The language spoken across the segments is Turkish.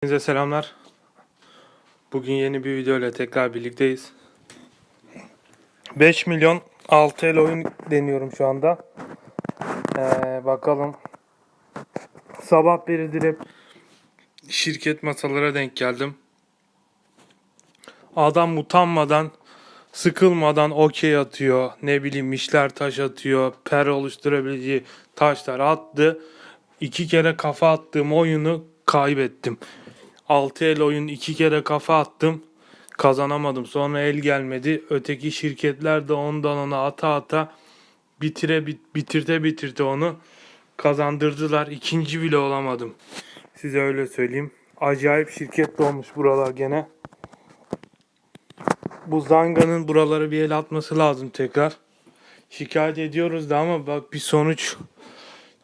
Hepinize selamlar. Bugün yeni bir video ile tekrar birlikteyiz. 5 milyon 6 el oyun deniyorum şu anda. Ee, bakalım. Sabah beridir hep şirket masalara denk geldim. Adam utanmadan, sıkılmadan okey atıyor. Ne bileyim işler taş atıyor. Per oluşturabileceği taşlar attı. İki kere kafa attığım oyunu kaybettim. 6 el oyun iki kere kafa attım. Kazanamadım. Sonra el gelmedi. Öteki şirketler de ondan ona ata ata bitire bit, bitirte bitirte onu kazandırdılar. İkinci bile olamadım. Size öyle söyleyeyim. Acayip şirket olmuş buralar gene. Bu Zanga'nın buraları bir el atması lazım tekrar. Şikayet ediyoruz da ama bak bir sonuç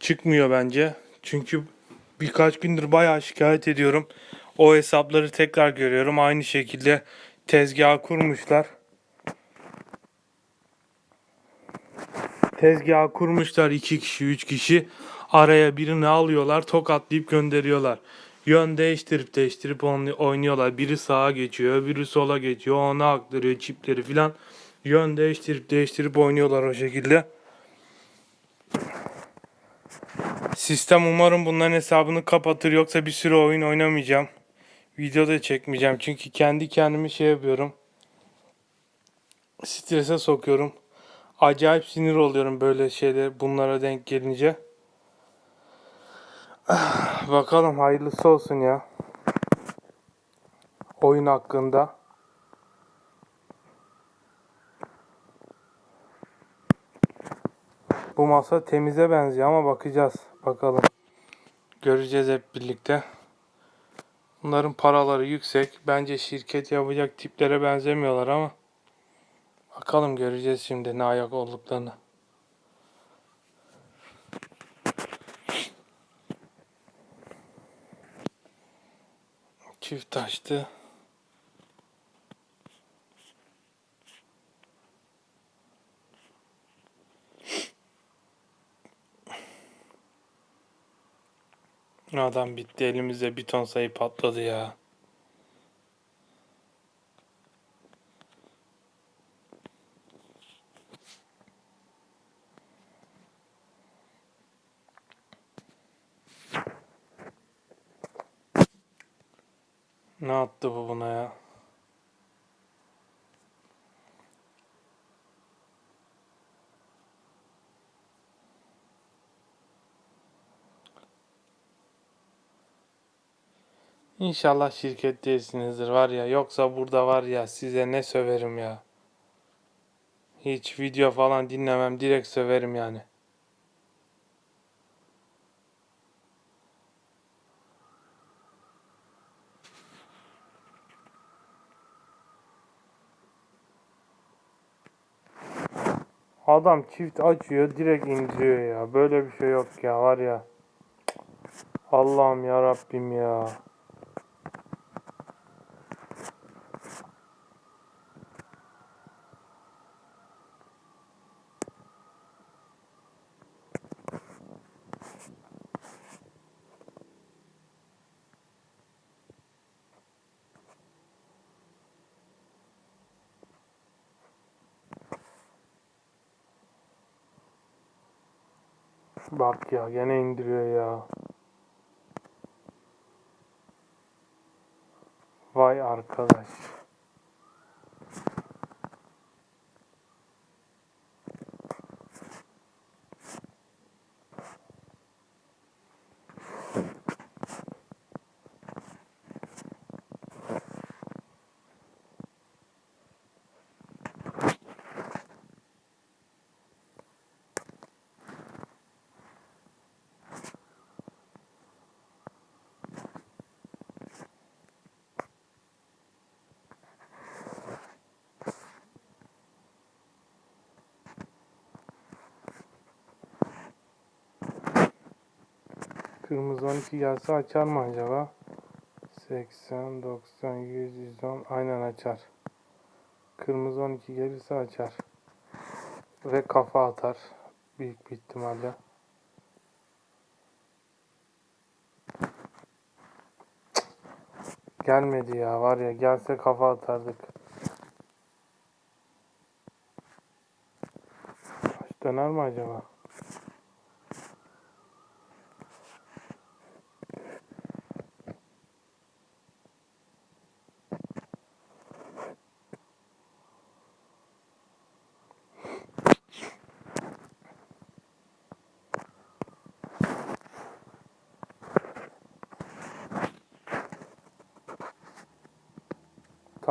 çıkmıyor bence. Çünkü birkaç gündür bayağı şikayet ediyorum. O hesapları tekrar görüyorum. Aynı şekilde tezgah kurmuşlar. Tezgah kurmuşlar iki kişi, üç kişi. Araya birini alıyorlar, tokatlayıp gönderiyorlar. Yön değiştirip değiştirip oynuyorlar. Biri sağa geçiyor, biri sola geçiyor. Ona aktarıyor çipleri filan. Yön değiştirip değiştirip oynuyorlar o şekilde. Sistem umarım bunların hesabını kapatır yoksa bir süre oyun oynamayacağım. Video da çekmeyeceğim çünkü kendi kendimi şey yapıyorum. Strese sokuyorum. Acayip sinir oluyorum böyle şeyler bunlara denk gelince. Bakalım hayırlısı olsun ya. Oyun hakkında. Bu masa temize benziyor ama bakacağız. Bakalım. Göreceğiz hep birlikte. Bunların paraları yüksek. Bence şirket yapacak tiplere benzemiyorlar ama. Bakalım göreceğiz şimdi ne ayak olduklarını. Çift taştı. Adam bitti elimizde bir ton sayı patladı ya. Ne attı bu buna ya? İnşallah şirket değilsinizdir var ya. Yoksa burada var ya size ne söverim ya. Hiç video falan dinlemem. Direkt söverim yani. Adam çift açıyor direkt indiriyor ya. Böyle bir şey yok ya var ya. Allah'ım ya Rabbim ya. Bak ya gene indiriyor ya. Vay arkadaş. Kırmızı 12 gelse açar mı acaba? 80, 90, 100, 110 aynen açar. Kırmızı 12 gelirse açar. Ve kafa atar. Büyük bir ihtimalle. Gelmedi ya var ya gelse kafa atardık. Döner mi acaba?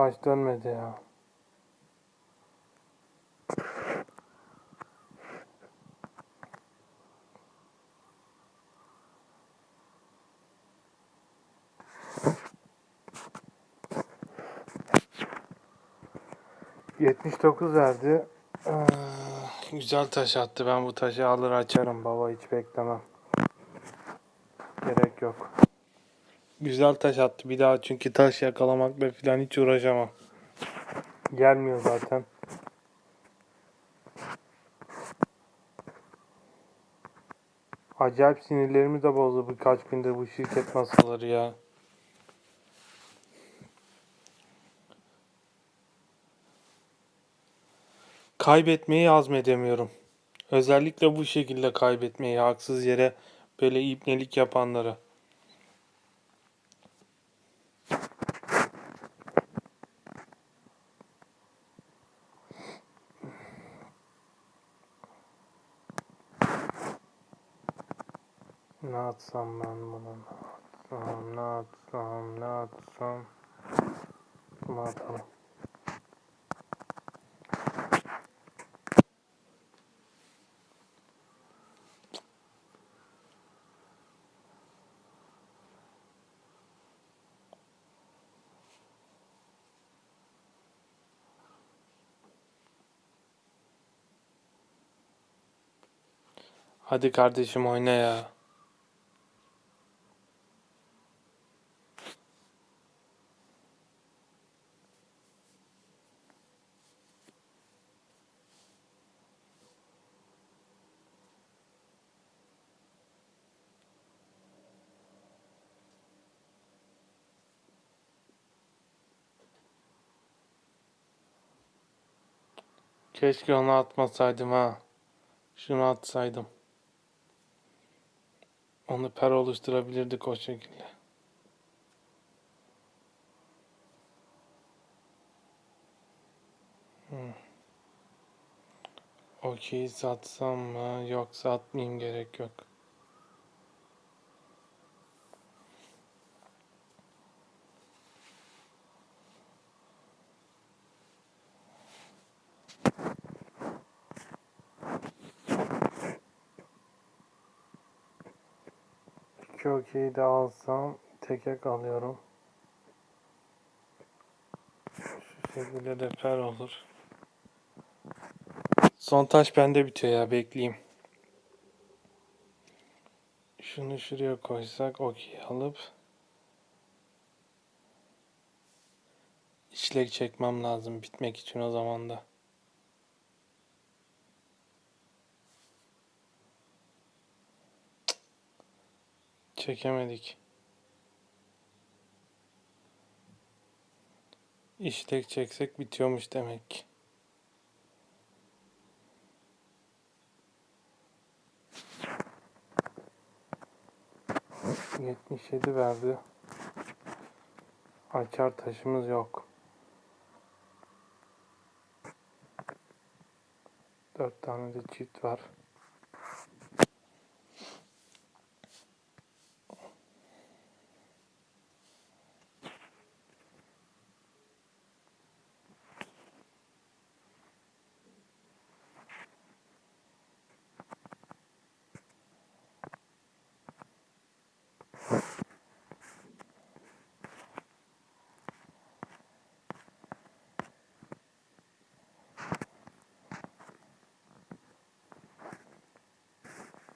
Taş dönmedi ya. Yetmiş dokuz verdi. Ee, güzel taş attı. Ben bu taşı alır açarım baba hiç beklemem. Gerek yok. Güzel taş attı bir daha çünkü taş yakalamakla falan hiç uğraşamam. Gelmiyor zaten. Acayip sinirlerimi de bozdu birkaç gündür bu şirket masaları ya. Kaybetmeyi azmedemiyorum. Özellikle bu şekilde kaybetmeyi haksız yere böyle ibnelik yapanları. Ne atsam ben bunu? Ne atsam, ne atsam, ne atsam? Bunu atalım. Hadi kardeşim oyna ya. Keşke onu atmasaydım ha. Şunu atsaydım. Onu per oluşturabilirdik o şekilde. Hmm. Okey satsam mı? Yok satmayayım gerek yok. İki okeyi de alsam tekek alıyorum. Şu şekilde de per olur. Son taş bende bitiyor ya bekleyeyim. Şunu şuraya koysak okey alıp işlek çekmem lazım bitmek için o zaman da. Çekemedik. İşlek çeksek bitiyormuş demek. Yetmiş yedi verdi. Açar taşımız yok. Dört tane de çift var.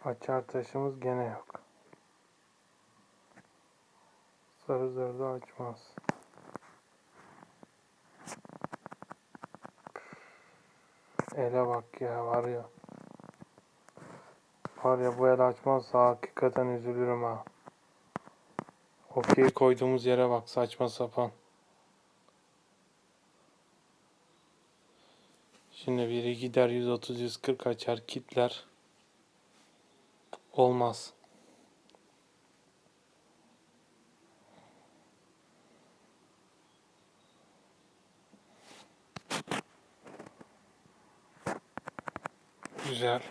Açar taşımız gene yok. Sarı zırda açmaz. Ele bak ya var ya. Var ya bu el açmazsa hakikaten üzülürüm ha. Okey koyduğumuz yere bak saçma sapan. Şimdi biri gider 130-140 açar kitler. Olmaz. Güzel.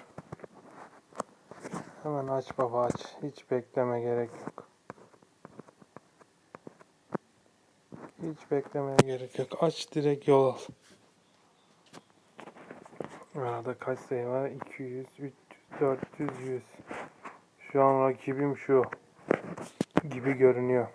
Hemen aç baba aç. Hiç bekleme gerek yok. Hiç beklemeye gerek yok. Aç direkt yol al. Arada kaç sayı var? 200, 300, 400, 100. Şu an rakibim şu. Gibi görünüyor.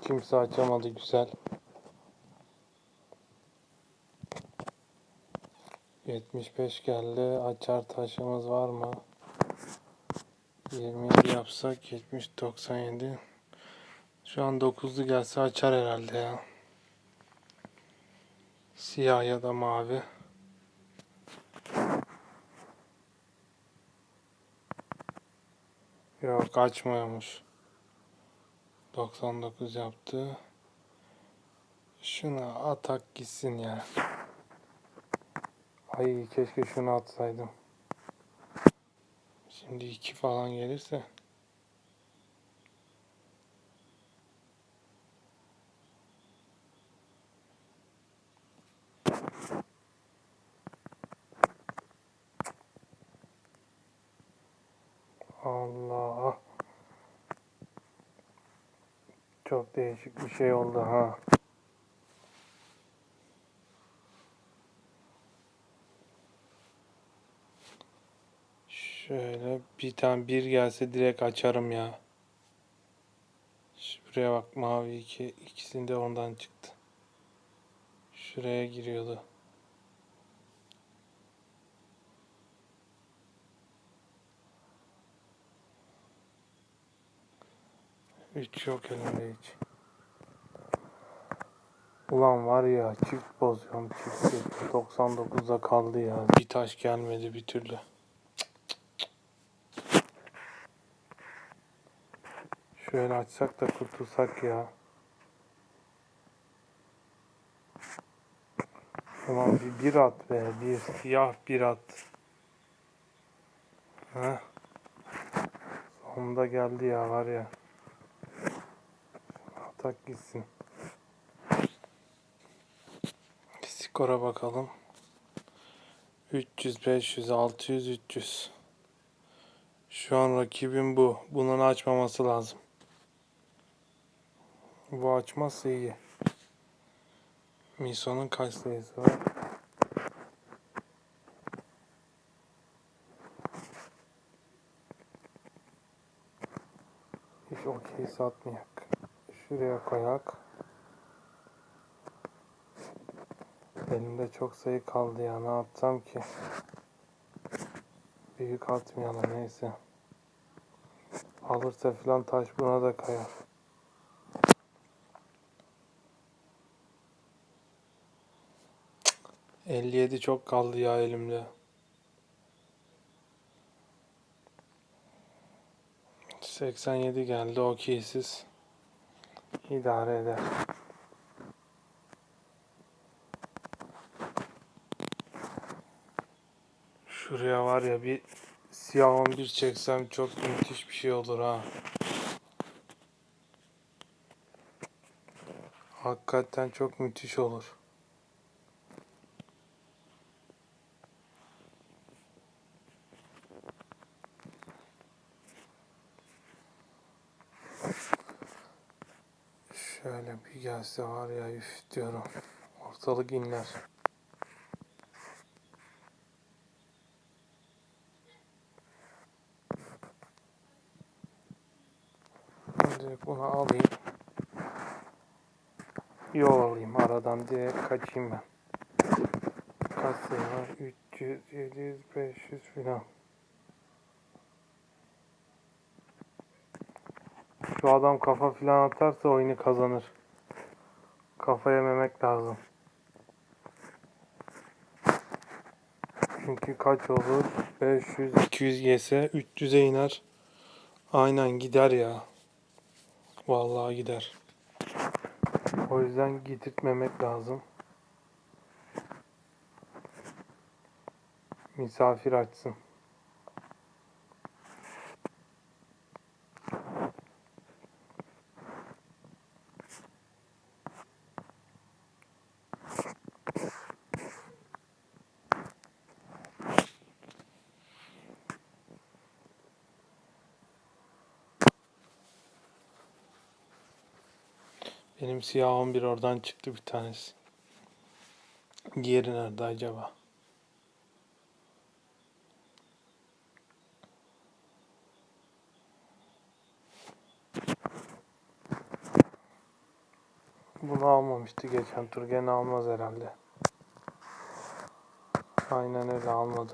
Kimse açamadı güzel. 75 geldi. Açar taşımız var mı? 27 yapsak 70 97. Şu an 9'lu gelse açar herhalde ya. Siyah ya da mavi. Yok açmıyormuş. 99 yaptı. Şuna atak gitsin ya. Ay keşke şunu atsaydım. Şimdi 2 falan gelirse. Allah. Çok değişik bir şey oldu ha. Şöyle bir tane bir gelse direkt açarım ya. Şuraya bak mavi iki ikisinde ondan çıktı. Şuraya giriyordu. Hiç yok elimde hiç. Ulan var ya çift bozuyorum çift. 99'da kaldı ya. Bir taş gelmedi bir türlü. Şöyle açsak da kurtulsak ya. Ulan bir, bir at be. Bir siyah bir at. Heh. Sonunda geldi ya var ya. Atak gitsin. Skora bakalım. 300, 500, 600, 300. Şu an rakibim bu. Bunun açmaması lazım. Bu açmazsa iyi. Miso'nun kaç sayısı var? Hiç okey satmayak. Şuraya koyak. Elimde çok sayı kaldı ya. Ne yapsam ki? Büyük atmayalım neyse. Alırsa filan taş buna da kayar. 57 çok kaldı ya elimde. Seksen yedi geldi okeysiz. İdare eder. Şuraya var ya bir siyah 11 çeksem çok müthiş bir şey olur ha. Hakikaten çok müthiş olur. Şöyle bir gelse var ya üf diyorum. Ortalık inler. Direkt bunu alayım. Yol alayım aradan direkt kaçayım ben. Kaç sayı var? 300, 700, 500 filan. Şu adam kafa filan atarsa oyunu kazanır. Kafa yememek lazım. Çünkü kaç olur? 500, 200 yese 300'e iner. Aynen gider ya. Vallahi gider. O yüzden getirtmemek lazım. Misafir açsın. Benim siyah 11 oradan çıktı bir tanesi. Diğeri nerede acaba? Bunu almamıştı geçen tur. Gene almaz herhalde. Aynen öyle almadı.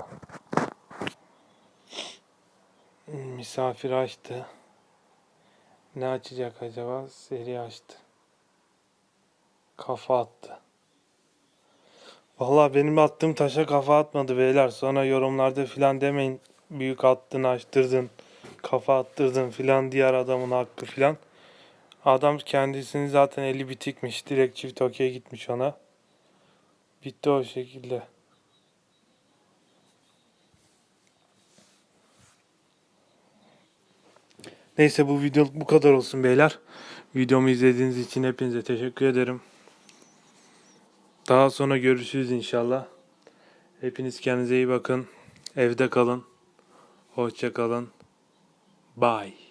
Misafir açtı. Ne açacak acaba? Seri açtı. Kafa attı. Vallahi benim attığım taşa kafa atmadı beyler. Sonra yorumlarda filan demeyin. Büyük attın, açtırdın, kafa attırdın filan diğer adamın hakkı filan. Adam kendisini zaten eli bitikmiş. Direkt çift okey gitmiş ona. Bitti o şekilde. Neyse bu videoluk bu kadar olsun beyler. Videomu izlediğiniz için hepinize teşekkür ederim. Daha sonra görüşürüz inşallah. Hepiniz kendinize iyi bakın. Evde kalın. Hoşça kalın. Bye.